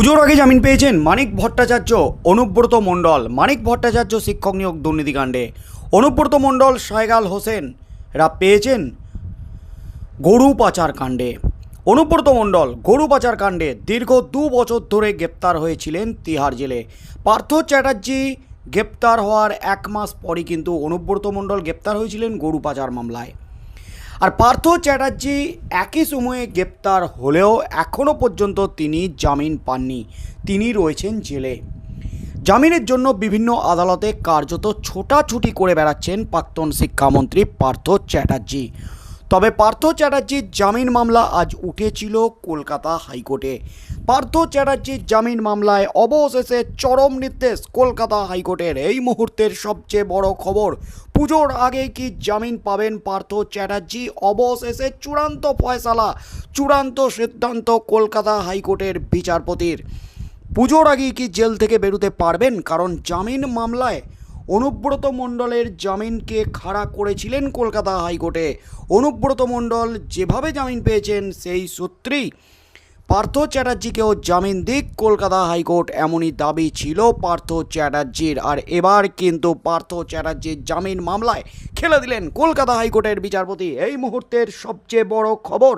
পুজোর আগে জামিন পেয়েছেন মানিক ভট্টাচার্য, অনুব্রত মণ্ডল। মানিক ভট্টাচার্য শিক্ষক নিয়োগ দুর্নীতিকাণ্ডে অনুব্রত মণ্ডল সায়গাল হোসেন রা পেয়েছেন গরু পাচার কাণ্ডে। অনুব্রত মণ্ডল, গরু পাচার কাণ্ডে দীর্ঘ দু বছর ধরে গ্রেপ্তার হয়েছিলেন তিহার জেলে। পার্থ চ্যাটার্জি গ্রেপ্তার হওয়ার এক মাস পরই কিন্তু অনুব্রত মণ্ডল গ্রেপ্তার হয়েছিলেন গরু পাচার মামলায়। আর পার্থ চ্যাটার্জি একই সময়ে গ্রেপ্তার হলেও এখনও পর্যন্ত তিনি জামিন পাননি। তিনি রয়েছেন জেলে। জামিনের জন্য বিভিন্ন আদালতে কার্যত ছোটাছুটি করে বেড়াচ্ছেন প্রাক্তন শিক্ষামন্ত্রী পার্থ চ্যাটার্জি। তবে পার্থ চ্যাটার্জির জামিন মামলা আজ উঠেছিল কলকাতা হাইকোর্টে। পার্থ চ্যাটার্জির জামিন মামলায় অবশেষে চরম নির্দেশ কলকাতা হাইকোর্টের। এই মুহূর্তের সবচেয়ে বড় খবর, পুজোর আগে কি জামিন পাবেন পার্থ চ্যাটার্জি? অবশেষে চূড়ান্ত ফয়সালা, চূড়ান্ত সিদ্ধান্ত কলকাতা হাইকোর্টের বিচারপতির। পুজোর আগে কি জেল থেকে বেরোতে পারবেন? কারণ জামিন মামলায় অনুব্রত মণ্ডলের জামিনকে খাড়া করেছিলেন কলকাতা হাইকোর্টে। অনুব্রত মণ্ডল যেভাবে জামিন পেয়েছেন, সেই সূত্রেই পার্থ চ্যাটার্জিকেও জামিন দিক কলকাতা হাইকোর্ট। এমনই দাবি ছিল পার্থ চ্যাটার্জির। আর এবার কিন্তু পার্থ চ্যাটার্জির জামিন মামলায় খেলে দিলেন কলকাতা হাইকোর্টের বিচারপতি। এই মুহূর্তের সবচেয়ে বড় খবর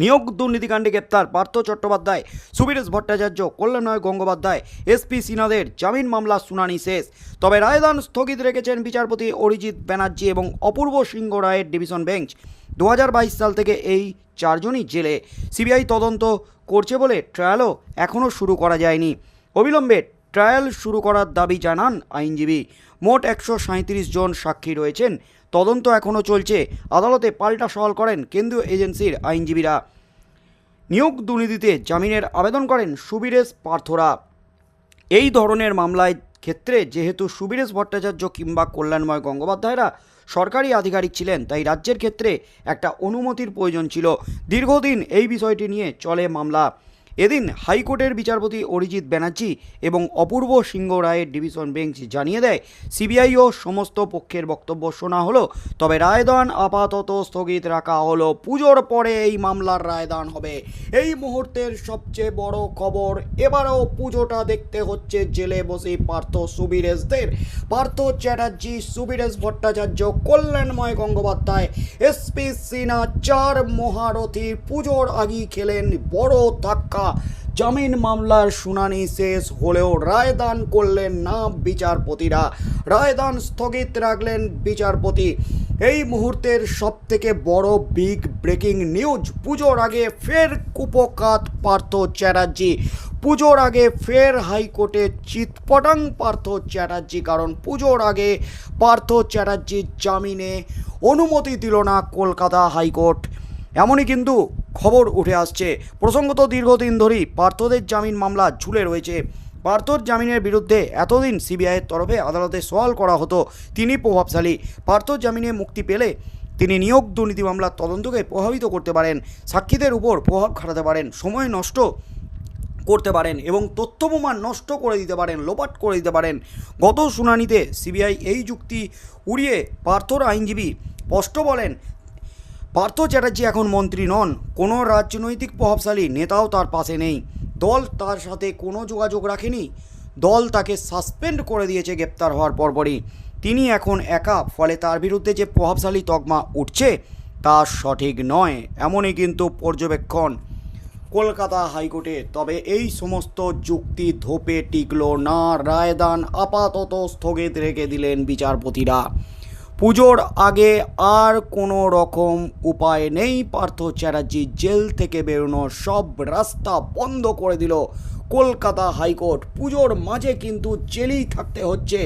নিয়োগ দুর্নীতিকাণ্ডে গ্রেপ্তার পার্থ চট্টোপাধ্যায়, সুবীরেশ ভট্টাচার্য, কল্যাণময় গঙ্গোপাধ্যায় এসপি সিনহাদের জামিন মামলা শুনানি শেষ। তবে রায়দান স্থগিত রেখেছেন বিচারপতি অরিজিৎ ব্যানার্জি এবং অপূর্ব সিংহ রায়ের ডিভিশন বেঞ্চ। দু হাজার বাইশ সাল থেকে এই চারজনই জেলে। সিবিআই তদন্ত করছে বলে ট্রায়ালও এখনও শুরু করা যায়নি। অবিলম্বে ট্রায়াল শুরু করার দাবি জানান আইনজীবী। মোট একশো জন সাক্ষী রয়েছেন। তদন্ত এখনও চলছে। আদালতে পাল্টা সওয়াল করেন কেন্দ্রীয় এজেন্সির আইনজীবীরা। নিয়োগ দুর্নীতিতে জামিনের আবেদন করেন সুবীরেশ পার্থরা। এই ধরনের মামলায় ক্ষেত্রে যেহেতু সুবীরেশ ভট্টাচার্য কিংবা কল্যাণময় গঙ্গোপাধ্যায়রা সরকারি আধিকারিক ছিলেন, তাই রাজ্যের ক্ষেত্রে একটা অনুমতির প্রয়োজন ছিল। দীর্ঘদিন এই বিষয়টি নিয়ে চলে মামলা। এদিন হাইকোর্টের বিচারপতি অরিজিৎ ব্যানার্জি এবং অপূর্ব সিংহ রায়ের ডিভিশন বেঞ্চ জানিয়ে দেয়, সিবিআইও সমস্ত পক্ষের বক্তব্য শোনা হলো, তবে রায়দান আপাতত স্থগিত রাখা হলো, পুজোর পরে এই মামলার রায়দান হবে। এই মুহূর্তের সবচেয়ে বড় খবর, এবারও পুজোটা দেখতে হচ্ছে জেলে বসে পার্থ সুবীরেশদের। পার্থ চ্যাটার্জি, সুবীরেশ ভট্টাচার্য, কল্যাণময় গঙ্গোপাধ্যায় এসপি সিনহা, চার মহারথী পুজোর আগেই খেলেন বড় ধাক্কা। জামিন মামলার শুনানি শেষ হলেও রায়দান করলেন না বিচারপতিরা। রায়দান স্থগিত রাখলেন বিচারপতি। এই মুহূর্তের সব থেকে বড় বিগ ব্রেকিং নিউজ পুজোর আগে ফের কুপকাত পার্থ চ্যাটার্জি। পুজোর আগে ফের হাইকোর্টে চিৎপটাং পার্থ চ্যাটার্জি, কারণ পুজোর আগে পার্থ চ্যাটার্জির জামিনে অনুমতি দিল না কলকাতা হাইকোর্ট। এমনই কিন্তু খবর উঠে আসছে। প্রসঙ্গত দীর্ঘদিন ধরেই পার্থদের জামিন মামলা ঝুলে রয়েছে। পার্থর জামিনের বিরুদ্ধে এতদিন সিবিআইয়ের তরফে আদালতে সওয়াল করা হতো। তিনি প্রভাবশালী। পার্থর জামিনে মুক্তি পেলে তিনি নিয়োগ দুর্নীতি মামলার তদন্তকে প্রভাবিত করতে পারেন। সাক্ষীদের উপর প্রভাব খাটাতে পারেন, সময় নষ্ট করতে পারেন এবং তথ্য প্রমাণ নষ্ট করে দিতে পারেন, লোপাট করে দিতে পারেন। গত শুনানিতে সিবিআই এই যুক্তি উড়িয়ে পার্থর আইনজীবী স্পষ্ট বলেন পার্থ চ্যাটার্জি এখন মন্ত্রী নন। কোনো রাজনৈতিক প্রভাবশালী নেতাও তার পাশে নেই। দল তার সাথে কোনো যোগাযোগ রাখেনি। দল তাকে সাসপেন্ড করে দিয়েছে গ্রেপ্তার হওয়ার পরপরই। তিনি এখন একা, ফলে তার বিরুদ্ধে যে প্রভাবশালী তকমা উঠছে তা সঠিক নয়, এমনই কিন্তু পর্যবেক্ষণ কলকাতা হাইকোর্টে। তবে এই সমস্ত যুক্তি ধোপে টিকল না। রায়দান আপাতত স্থগিত রেখে দিলেন বিচারপতিরা। পুজোর আগে আর কোনো রকম উপায় নেই। পার্থ চ্যাটার্জি জেল থেকে বেরোনোর সব রাস্তা বন্ধ করে দিল। কলকাতা হাইকোর্ট, পুজোর মাঝে কিন্তু জেলেই থাকতে হচ্ছে।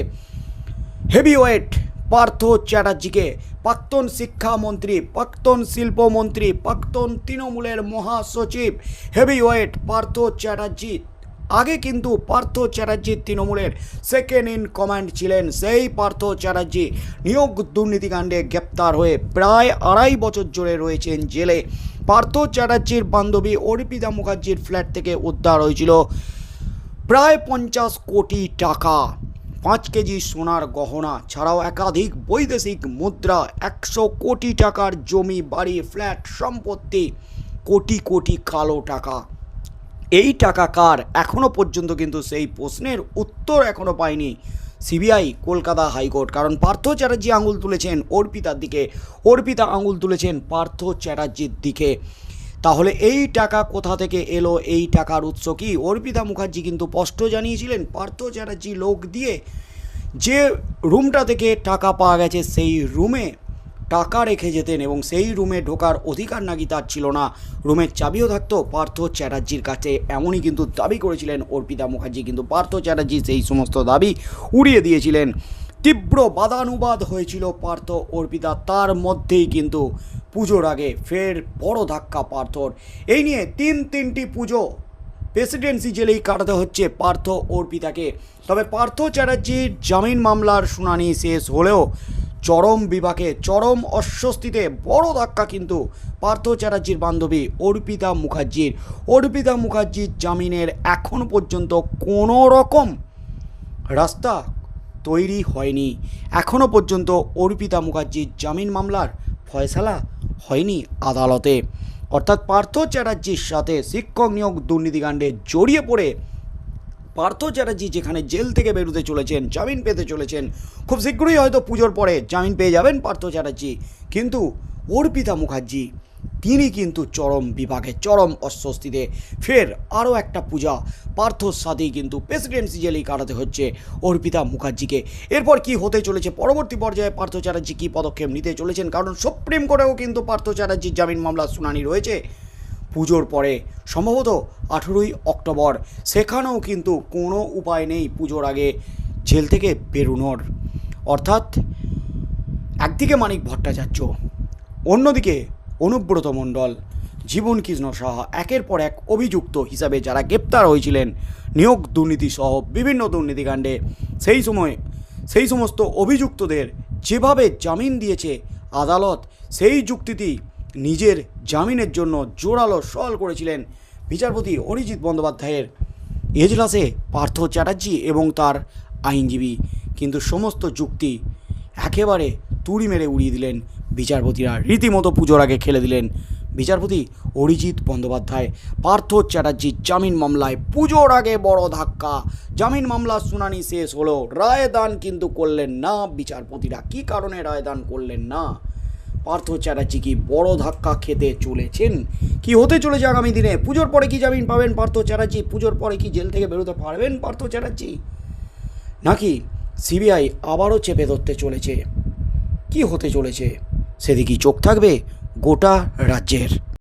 হেভিওয়েট, পার্থ চ্যাটার্জিকে প্রাক্তন শিক্ষামন্ত্রী, প্রাক্তন শিল্পমন্ত্রী, প্রাক্তন তৃণমূলের মহাসচিব, হেভিওয়েট, পার্থ চ্যাটার্জি আগে কিন্তু পার্থ চ্যাটার্জি তৃণমূলের সেকেন্ড ইন কমান্ড ছিলেন। সেই পার্থ চ্যাটার্জি নিয়োগ দুর্নীতিকাণ্ডে গ্রেপ্তার হয়ে প্রায় আড়াই বছর জুড়ে রয়েছেন জেলে। পার্থ চ্যাটার্জির বান্ধবী অর্পিতা মুখার্জির ফ্ল্যাট থেকে উদ্ধার হয়েছিল। প্রায় পঞ্চাশ কোটি টাকা, পাঁচ কেজি সোনার গহনা ছাড়াও একাধিক বৈদেশিক মুদ্রা, একশো কোটি টাকার জমি, বাড়ি ফ্ল্যাট সম্পত্তি, কোটি কোটি কালো টাকা। এই টাকা কার? এখনও পর্যন্ত কিন্তু সেই প্রশ্নের উত্তর এখনও পায়নি সিবিআই, কলকাতা হাইকোর্ট। কারণ পার্থ চ্যাটার্জি আঙুল তুলেছেন অর্পিতার দিকে। অর্পিতা আঙুল তুলেছেন পার্থ চ্যাটার্জির দিকে। তাহলে এই টাকা কোথা থেকে এলো? এই টাকার উৎস কি? অর্পিতা মুখার্জি কিন্তু স্পষ্ট জানিয়েছিলেন, পার্থ চ্যাটার্জি লোক দিয়ে যে রুমটা থেকে টাকা পাওয়া গেছে সেই রুমে টাকা রেখে যেতেন এবং সেই রুমে ঢোকার অধিকার নাকি তার ছিল না। রুমের চাবিও থাকতো পার্থ চ্যাটার্জির কাছে। এমনই কিন্তু দাবি করেছিলেন অর্পিতা মুখার্জি। কিন্তু পার্থ চ্যাটার্জি সেই সমস্ত দাবি উড়িয়ে দিয়েছিলেন। তীব্র বাদানুবাদ হয়েছিল পার্থ অর্পিতা। তার মধ্যেই কিন্তু পুজোর আগে ফের বড় ধাক্কা পার্থর। এই নিয়ে তিন তিনটি পুজো প্রেসিডেন্সি জেলেই কাটাতে হচ্ছে পার্থ অর্পিতাকে। তবে পার্থ চ্যাটার্জির জামিন মামলার শুনানি শেষ হলেও চরম বিভাগে চরম অস্বস্তিতে বড় ধাক্কা কিন্তু পার্থ চ্যাটার্জির বান্ধবী অর্পিতা মুখার্জির। অর্পিতা মুখার্জির জামিনের এখন পর্যন্ত কোনো রকম রাস্তা তৈরি হয়নি। এখনও পর্যন্ত অর্পিতা মুখার্জির জামিন মামলার ফয়সালা হয়নি আদালতে। অর্থাৎ পার্থ চ্যাটার্জির সাথে শিক্ষক নিয়োগ দুর্নীতিকাণ্ডে জড়িয়ে পড়ে পার্থ চ্যাটার্জি যেখানে জেল থেকে বেরোতে চলেছেন, জামিন পেতে চলেছেন, খুব শীঘ্রই হয়তো পুজোর পরে জামিন পেয়ে যাবেন পার্থ চ্যাটার্জি। কিন্তু অর্পিতা মুখার্জি, তিনি কিন্তু চরম বিভাগে, চরম অস্বস্তিতে। ফের আরও একটা পূজা পার্থর সাথেই কিন্তু প্রেসিডেন্সি জেলেই কাটাতে হচ্ছে অর্পিতা মুখার্জিকে। এরপর কি হতে চলেছে? পরবর্তী পর্যায়ে পার্থ চ্যাটার্জি কী পদক্ষেপ নিতে চলেছেন? কারণ সুপ্রিম কোর্টেও কিন্তু পার্থ চ্যাটার্জির জামিন মামলার শুনানি রয়েছে। পুজোর পরে। সম্ভবত আঠেরোই অক্টোবর। সেখানেও কিন্তু কোনো উপায় নেই পুজোর আগে জেল থেকে বেরোনোর। অর্থাৎ একদিকে মানিক ভট্টাচার্য, অন্যদিকে অনুব্রত মণ্ডল, জীবন কৃষ্ণ সাহা, একের পর এক অভিযুক্ত হিসাবে যারা গ্রেপ্তার হয়েছিলেন, নিয়োগ দুর্নীতি সহ বিভিন্ন দুর্নীতিকাণ্ডে সেই সময়, সেই সমস্ত অভিযুক্তদের যেভাবে জামিন দিয়েছে আদালত, সেই যুক্তিটি নিজের জামিনের জন্য জোরালো সওয়াল করেছিলেন বিচারপতি অরিজিৎ বন্দ্যোপাধ্যায়ের। এজলাসে পার্থ চ্যাটার্জি এবং তার আইনজীবী। কিন্তু সমস্ত যুক্তি একেবারে তুড়ি মেরে উড়িয়ে দিলেন বিচারপতিরা। রীতিমতো পুজোর আগে খেলে দিলেন বিচারপতি অরিজিৎ বন্দ্যোপাধ্যায়। পার্থ চ্যাটার্জির জামিন মামলায় পুজোর আগে বড় ধাক্কা। জামিন মামলার শুনানি শেষ হলো। রায়দান কিন্তু করলেন না বিচারপতিরা। কী কারণে রায়দান করলেন না? পার্থ চ্যাটার্জি কি বড় ধাক্কা খেতে চলেছেন? কি হতে চলেছে আগামী দিনে? পুজোর পরে কি জামিন পাবেন পার্থ চ্যাটার্জি? পুজোর পরে কি জেল থেকে বেরোতে পারবেন পার্থ চ্যাটার্জি? নাকি সিবিআই আবারও চেপে ধরতে চলেছে? কি হতে চলেছে? সেদিকেই চোখ থাকবে গোটা রাজ্যের।